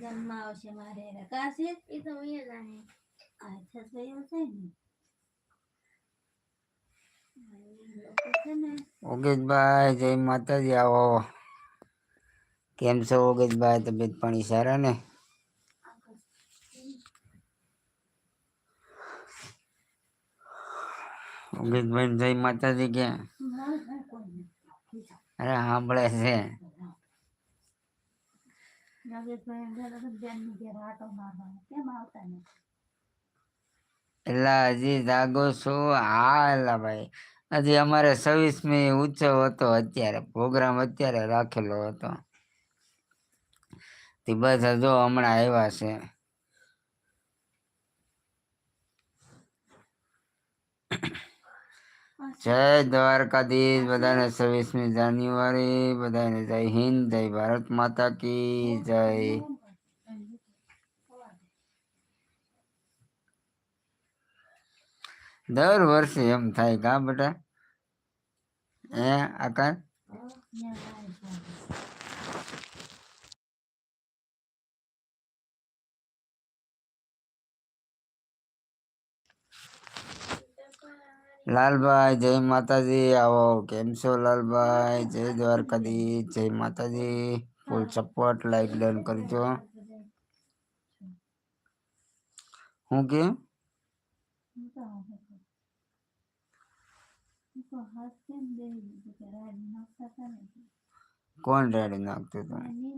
જમવા આવશે મારે રકાશે એ તો હું જાણે અચ્છા તો એવું છે ને ઓગેશભાઈ જય માતાજી આવો કેમ છો ઓગેશભાઈ તબિયત પાણી સારા ને ઓગેશભાઈ જય માતાજી કે અરે સાંભળે છે એલા હજી જાગો છો હાલા ભાઈ હજી અમારે છવ્વીસમી ઉત્સવ હતો અત્યારે પ્રોગ્રામ અત્યારે રાખેલો હતો તે બસ હજુ હમણાં આવ્યા છે you. જય દ્વારકાધીશ બધાને છવ્વીસમી જાન્યુઆરી બધાને જય હિન્દ જય ભારત માતા કી જય દર વર્ષે એમ થાય કા બેટા એ આકાર लाल भाई जय माता जी आओ केम छो लाल भाई जय द्वारका दी जय माता जी फुल सपोर्ट लाइक डन करजो हूं के कौन रेडी नाखते तुम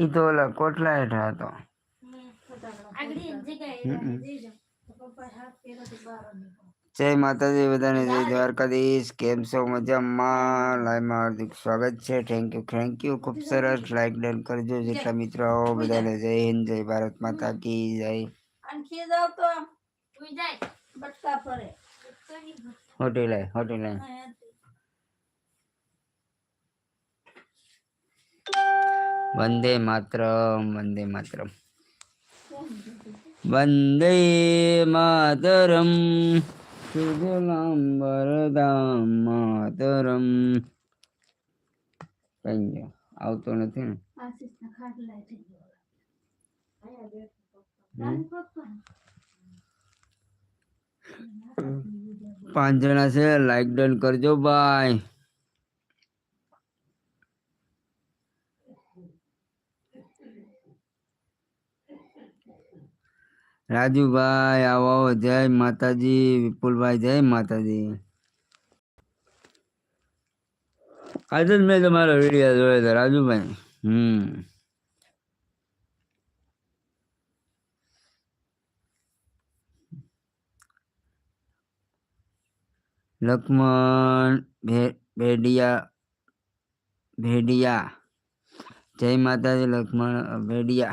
એ તો ઓલા કોટલા હેઠા હતો જય માતાજી બધાને જય દ્વારકાધીશ કેમ છો મજામાં લાઈવમાં હાર્દિક સ્વાગત છે થેન્ક યુ થેન્ક યુ ખૂબ સરસ લાઈક ડન કરજો જેટલા મિત્રો આવો બધાને જય હિન્દ જય ભારત માતા કી જય હોટેલ હોટેલ વંદે માતરમ વંદે માતરમ વંદે માતરમ સુજલામ વરદામ માતરમ કઈ આવતો નથી ને પાંચ જણા છે લાઈક ડન કરજો ભાઈ राजू भाई आवाओ जय माता जी विपुल भाई जय माता जी आज मैं तुम्हारा वीडियो जो है राजू भाई हम्म लक्ष्मण भेड़िया भेड़िया जय माता जी लक्ष्मण भेड़िया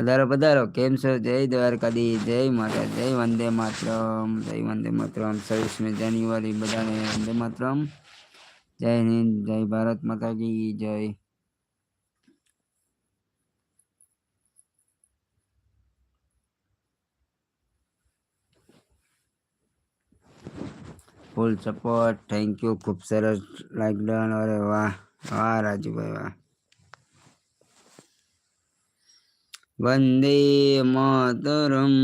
पधारो पधारो केम सो जय द्वारका दी जय माता जय वंदे मातरम जय वंदे मातरम सर्विस में जाने वाली बधाने वंदे मातरम जय हिंद जय भारत माता की जय फुल सपोर्ट थैंक यू खूब सरस लाइक डन और वाह वाह राजू भाई वाह વંદે માતરમ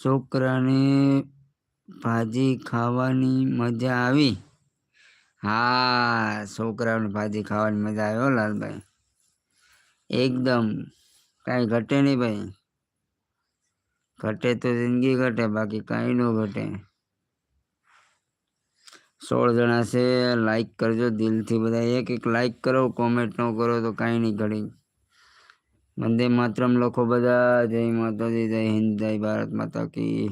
છોકરાને ભાજી ખાવાની મજા આવી હા છોકરાઓને ભાજી ખાવાની મજા આવી હો લાલભાઈ એકદમ કાંઈ ઘટે નહીં ભાઈ ઘટે તો જિંદગી ઘટે બાકી કાંઈ ન ઘટે સોળ જણસે લાઈક કરજો દિલથી બધાય એક એક લાઈક કરો કમેન્ટ ન કરો તો કાઈ ની ગણી નંદે માત્રમ લખો બધા જય માતાજી જય હિન્દ જય ભારત માતા કી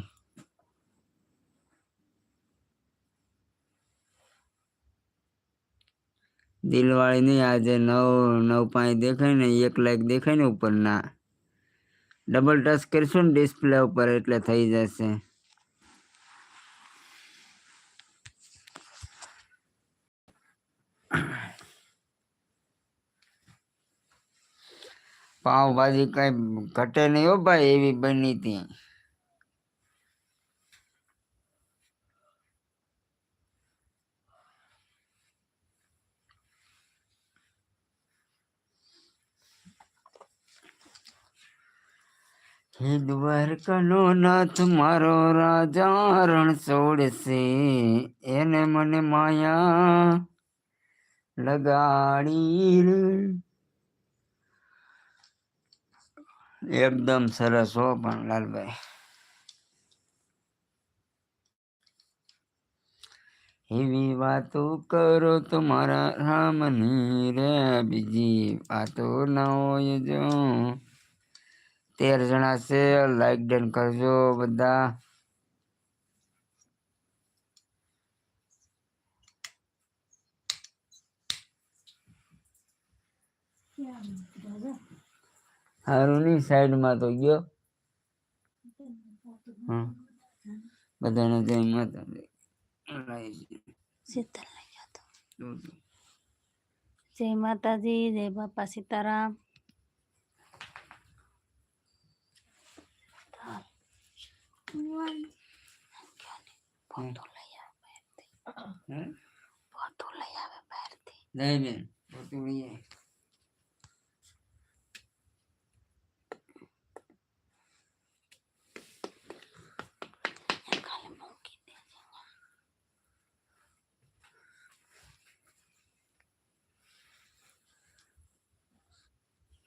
દિલ વાળી ની આજે નવ નવ પાંખ દેખાય ને એક લાઈક દેખાય ને ઉપર ના ડબલ ટાસ્ક કરશું ડિસ્પ્લે ઉપર એટલે થઈ જશે પાવભાજી કઈ ઘટે નહીં હો ભાઈ એવી બની હતી હે દ્વારકાનો નાથ મારો રાજા રણ છોડશે એને મને માયા લગાડી એકદમ સરસ હો પણ લાલભાઈ એવી વાતો કરો તમારા રામની રે બીજી વાતો ના હોય જો તેર જણા છે લાઈક ડન કરજો બધા હારુની સાઈડમાં તો ગયો હા બધાને જય માતા શીતલ લઈ જતો જય માતાજી જય બાપા સીતારામ ફોટો લઈ આવે બહારથી ફોટો લઈ આવે બહારથી જય બેન ફોટો લઈ આવે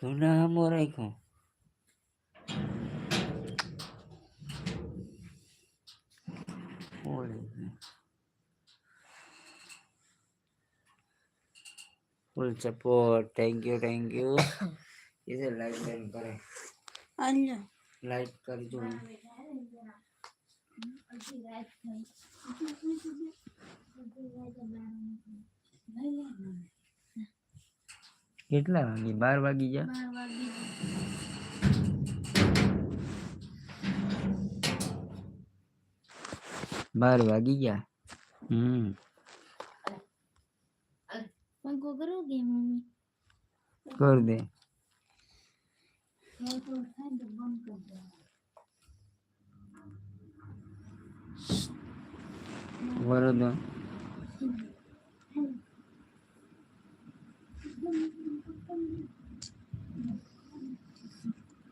જૂના આંબો રાખ્યો full support thank you thank you इसे लाइक डन करें अन्य लाइक कर दो नहीं કેટલા વાગી બાર વાગી જા બાર વાગી ગયા હમ કર દે વરદ Thank you.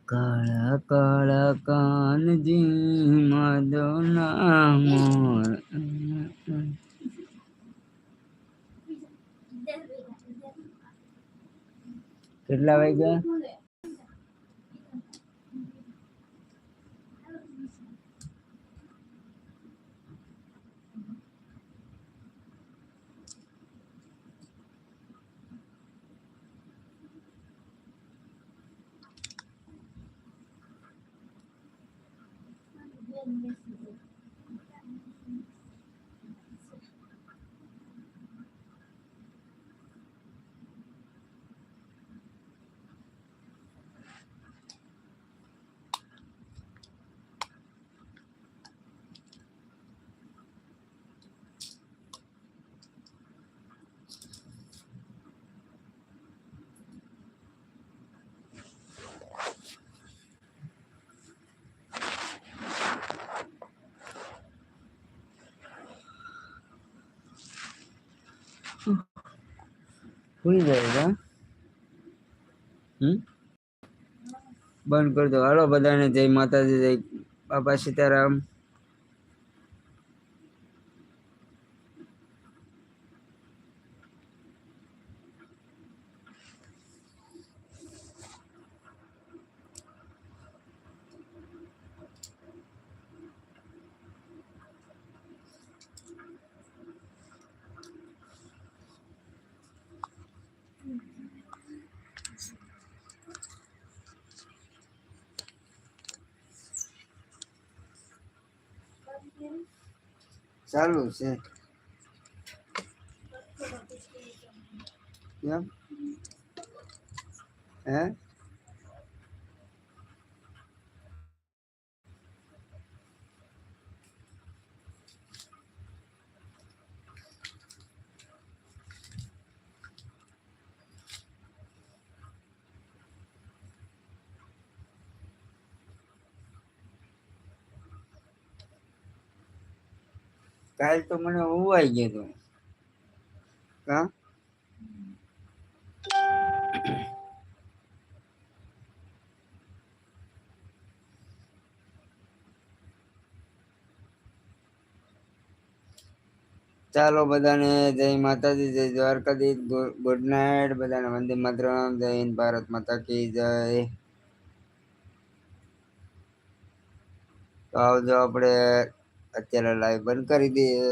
કાળા કાળા કાનજી મદોના મોર કેટલા વાગ્યા in this खुल जाएगा हम्म બંધ કરી દો હાલો બધાને જય માતાજી જય બાપા સીતારામ ચાલુ છે કેમ હે કાલ તો મને ઉવાઈ ગયો કા ચાલો બધાને જય માતાજી જય દ્વારકાધીશ ગુડ નાઇટ બધાને વંદે માતરમ જય હિન્દ ભારત માતા કી જય આવજો આપણે અત્યારે લાઈવ બંધ કરી દઈએ